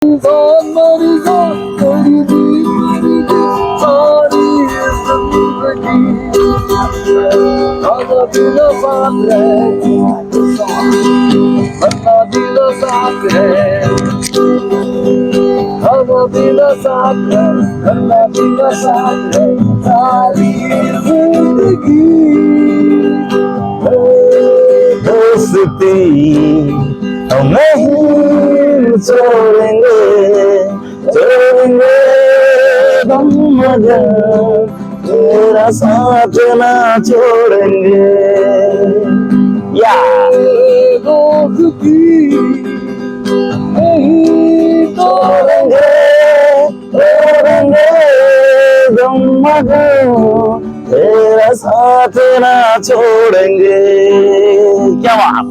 दिल है सारी जिंदगी दोस्ती हम नहीं ചോരങ്ങൾ ചോരങ്ങൾ മകൻ തേരാ സാധന ചോരങ്ങൾ तेरा साथ ना छोड़ेंगे क्या बात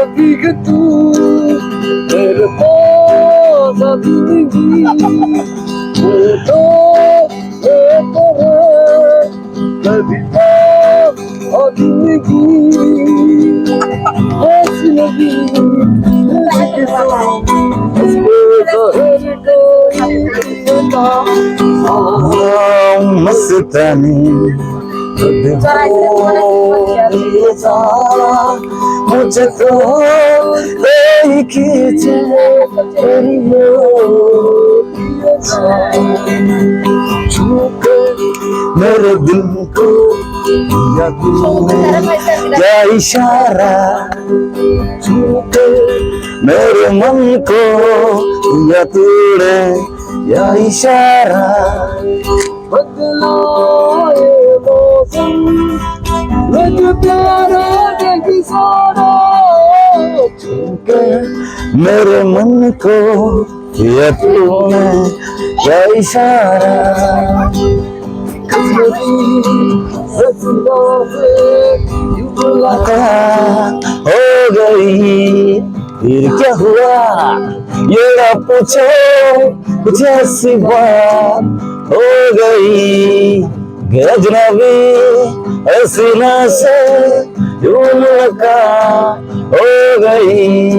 आती कि तू मेरे पास आती नहीं वो तो एक और कभी पास आती नहीं ऐसी लगी ऐसी तो इसमें जहर कोई पता मस्तनी कभी हो ये सारा मुझको एक छूक मेरे दिल को दिया तूने क्या इशारा छूक मेरे मन को दिया तूने क्या इशारा बदलो ये मौसम मुझको मेरे मन को किया तूने इशारा हो गई फिर क्या हुआ ये ना पूछो कुछ ऐसी बात हो गई गजनबी ऐसी ना से का हो गई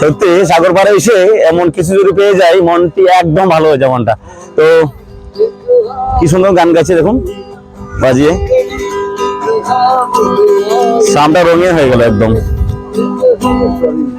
সত্যি সাগর পাড়ে এসে এমন কিছু যদি পেয়ে যাই মনটি একদম ভালো হয়ে যায় মনটা তো কি সুন্দর গান গাইছে দেখুন বাজিয়ে সামটা রঙিন হয়ে গেল একদম